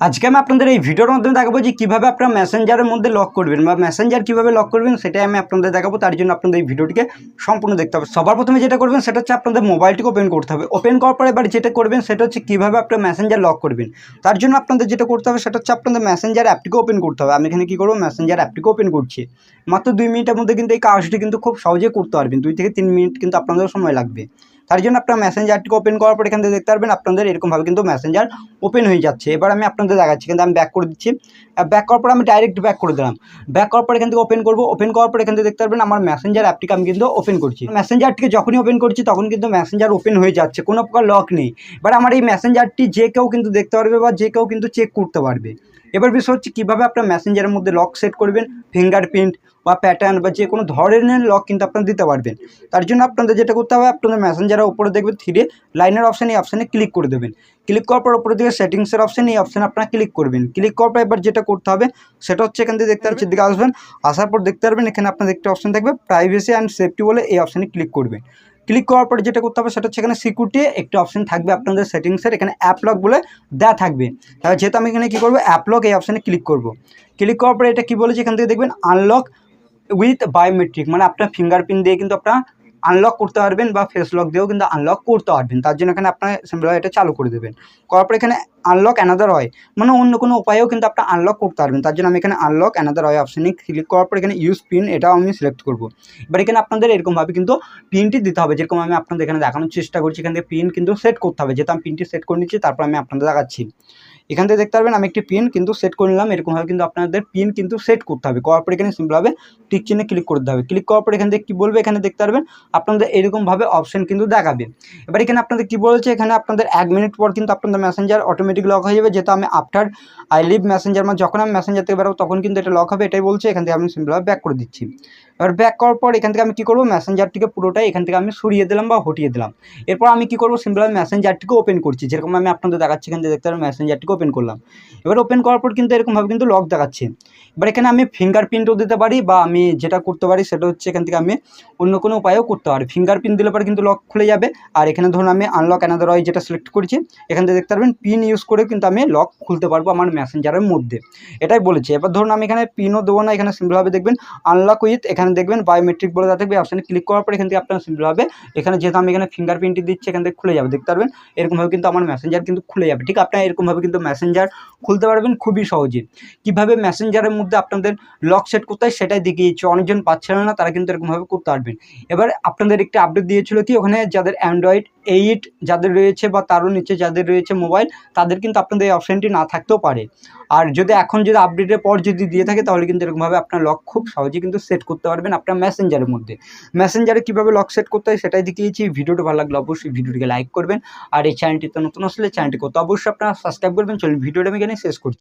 আজকে আমি আপনাদের এই ভিডিওর মাধ্যমে দেখাবো যে কীভাবে আপনারা মেসেঞ্জারের মধ্যে লক করবেন বা মেসেঞ্জার কীভাবে লক করবেন সেটাই আমি আপনাদের দেখাবো, তার জন্য আপনাদের এই ভিডিওটিকে সম্পূর্ণ দেখতে হবে। সবার প্রথমে যেটা করবেন, সেটা হচ্ছে আপনাদের মোবাইলটিকে ওপেন করতে হবে। ওপেন করার পরে এবার যেটা করবেন, সেটা হচ্ছে কীভাবে আপনার মেসেঞ্জার লক করবেন। তার জন্য আপনাদের যেটা করতে হবে, সেটা হচ্ছে আপনাদের মেসেঞ্জার অ্যাপটিকে ওপেন করতে হবে। আমি এখানে কী করব? মেসেঞ্জার অ্যাপটিকে ওপেন করছি। মাত্র দুই মিনিটের মধ্যে কিন্তু এই কাজটি কিন্তু খুব সহজে করতে পারবেন। দুই থেকে তিন মিনিট কিন্তু আপনাদের সময় লাগবে। তার জন্য আপনার মেসেঞ্জারটিকে ওপেন করার পর এখান থেকে দেখতে পারবেন আপনাদের এরকমভাবে কিন্তু মেসেঞ্জার ওপেন হয়ে যাচ্ছে। এবার আমি আপনাদের দেখাচ্ছি, কিন্তু আমি ব্যাক করে দিচ্ছি। ব্যাক করার পর আমি ডাইরেক্ট ব্যাক করে দিলাম। ব্যাক করার পর এখান থেকে ওপেন করব। ওপেন করার পর এখান থেকে দেখতে পারবেন আমার মেসেঞ্জার অ্যাপটিকে আমি কিন্তু ওপেন করছি। মেসেঞ্জারটিকে যখনই ওপেন করছি, তখন কিন্তু মেসেঞ্জার ওপেন হয়ে যাচ্ছে, কোনো প্রকার লক নেই। এবার আমার এই মেসেঞ্জারটি যে কেউ কিন্তু দেখতে পারবে বা যে কেউ কিন্তু চেক করতে পারবে। এবার বিষয় হচ্ছে কীভাবে আপনার মেসেঞ্জারের মধ্যে লক সেট করবেন ফিঙ্গারপ্রিন্ট বা প্যাটার্ন বা যে কোনো ধরনের লক কিন্তু আপনারা দিতে পারবেন। তার জন্য আপনাদের যেটা করতে হবে, আপনাদের মেসেঞ্জারের উপরে দেখবেন থ্রি লাইনের অপশান এই অপশানে ক্লিক করে দেবেন। ক্লিক করার পর উপরে দিকে সেটিংসের অপশান এই অপশানে আপনারা ক্লিক করবেন। ক্লিক করার পর এবার যেটা করতে হবে, সেটা হচ্ছে এখান থেকে দেখতে পাচ্ছি দিকে আসবেন, আসার পর দেখতে পারবেন, এখানে আপনাদের একটি অপশান থাকবে প্রাইভেসি অ্যান্ড সেফটি বলে এই অপশানে ক্লিক করবেন। ক্লিক করার পরে যেটা করতে হবে সেটা হচ্ছে এখানে সিকিউরিটি একটি অপশন থাকবে আপনাদের সেটিংসের এখানে অ্যাপ লক বলে দেওয়া থাকবে। তাহলে যেহেতু আমি এখানে কী করব? অ্যাপ লক এই অপশানে ক্লিক করব। ক্লিক করার পরে এটা কী বলেছে এখান থেকে দেখবেন আনলক উইথ বায়োমেট্রিক মানে আপনার ফিঙ্গারপ্রিন্ট দিয়ে কিন্তু আপনার আনলক করতে পারবেন বা ফেস লক দিয়েও কিন্তু আনলক করতে পারবেন। তার জন্য এখানে আপনার সিম্পল এটা চালু করে দেবেন। করার পর এখানে আনলক অ্যানাদার হয় মানে অন্য কোনো উপায়েও কিন্তু আপনার আনলক করতে পারবেন। তার জন্য আমি এখানে আনলক অ্যানাদার হয় অপশানে ক্লিক করার পর এখানে ইউজ পিন এটাও আমি সিলেক্ট করব। এবার এখানে আপনাদের এরকমভাবে কিন্তু পিনটি দিতে হবে। যেরকম আমি আপনাদের এখানে দেখানোর চেষ্টা করছি, এখান থেকে পিন কিন্তু সেট করতে হবে। যেহেতু আমি পিনটি সেট করে নিচ্ছি, তারপর আমি আপনাদের দেখাচ্ছি। এখান থেকে দেখতে পারবেন আমি একটি পিন কিন্তু সেট করে নিলাম। এরকমভাবে কিন্তু আপনাদের পিন কিন্তু সেট করতে হবে। করার পর এখানে সিম্পলভাবে টিক চিহ্নে ক্লিক করতে হবে। ক্লিক করার পর এখান থেকে কী বলবে? এখানে দেখতে পারবেন আপনাদের এরকমভাবে অপশন কিন্তু দেখাবে। এবার এখানে আপনাদের কী বলছে? এখানে আপনাদের এক মিনিট পর কিন্তু আপনাদের মেসেঞ্জার অটোমেটিক লক হয়ে যাবে। যেহেতু আমি আফটার আই লিভ মেসেঞ্জার মানে যখন আমি মেসেঞ্জার থেকে বেরোবো, তখন কিন্তু এটা লক হবে। এটাই বলছে। এখান থেকে আমি সিম্পলভাবে ব্যাক করে দিচ্ছি। এবার ব্যাক করার পর এখান থেকে আমি কী করব? ম্যাসেঞ্জারটিকে পুরোটাই এখান থেকে আমি সরিয়ে দিলাম বা হটিয়ে দিলাম। এরপর আমি কী করব? সিম্পল মেসেঞ্জারটিকে ওপেন করছি। যেরকম আমি আপনাদের দেখাচ্ছি এখান থেকে দেখতে পারেন ম্যাসেঞ্জারটিকে ওপেন করলাম। এবার ওপেন করার পর কিন্তু এরকমভাবে কিন্তু লক দেখাচ্ছে। এবার এখানে আমি ফিঙ্গারপ্রিন্টও দিতে পারি বা আমি যেটা করতে পারি সেটা হচ্ছে এখান থেকে আমি অন্য কোনো উপায়েও করতে পারি। ফিঙ্গারপ্রিন্ট দিলে পরে কিন্তু লক খুলে যাবে। আর এখানে ধরুন আমি আনলক অ্যানাদার হয় যেটা সিলেক্ট করেছি, এখান থেকে দেখতে পারবেন পিন ইউজ করে কিন্তু আমি লক খুলতে পারব আমার ম্যাসেঞ্জারের মধ্যে। এটাই বলেছে। এবার ধরুন আমি এখানে পিনও দেবো না, এখানে সিম্পলভাবে দেখবেন আনলক উইথ এখানে দেখবেন বায়োমেট্রিক বলে দেওয়া থাকবে অপশানে ক্লিক করার পর এখান থেকে আপনার সিম্পল হবে। এখানে যেহেতু আমি এখানে ফিঙ্গার ফিঙ্গারপ্রিন্টটি দিচ্ছি, এখান থেকে খুলে যাবে, দেখতে পারবেন? এরকমভাবে কিন্তু আমার মেসেঞ্জার কিন্তু খুলে যাবে, ঠিক? আপনার এরকমভাবে কিন্তু মেসেঞ্জার খুলতে পারবেন খুবই সহজে। কীভাবে মেসেঞ্জারের মধ্যে আপনাদের লক সেট করতে হয় সেটাই দেখিয়েছি অনেকজন পাচ্ছিল না, তারা কিন্তু এরকমভাবে করতে পারবেন। এবার আপনাদের একটি আপডেট দিয়েছিল কি, ওখানে যাদের অ্যান্ড্রয়েড এইট যাদের রয়েছে বা তারও নিচে যাদের রয়েছে মোবাইল তাদের কিন্তু আপনাদের এই অপশানটি না থাকতেও পারে। আর যদি এখন যদি আপডেটের পর যদি দিয়ে থাকে, তাহলে কিন্তু এরকমভাবে আপনার লক খুব সহজেই কিন্তু সেট করতে পারবেন আপনার মেসেঞ্জারের মধ্যে। মেসেঞ্জারে কীভাবে লক সেট করতে হয় সেটাই দেখিয়েছি, ভিডিওটা ভালো লাগলে অবশ্যই ভিডিওটিকে লাইক করবেন। আর এই চ্যানেলটিতে নতুন আসলে চ্যানেলটি করতে অবশ্যই আপনারা সাবস্ক্রাইব করবেন। চলুন ভিডিওটা আমি এখানে শেষ করছি।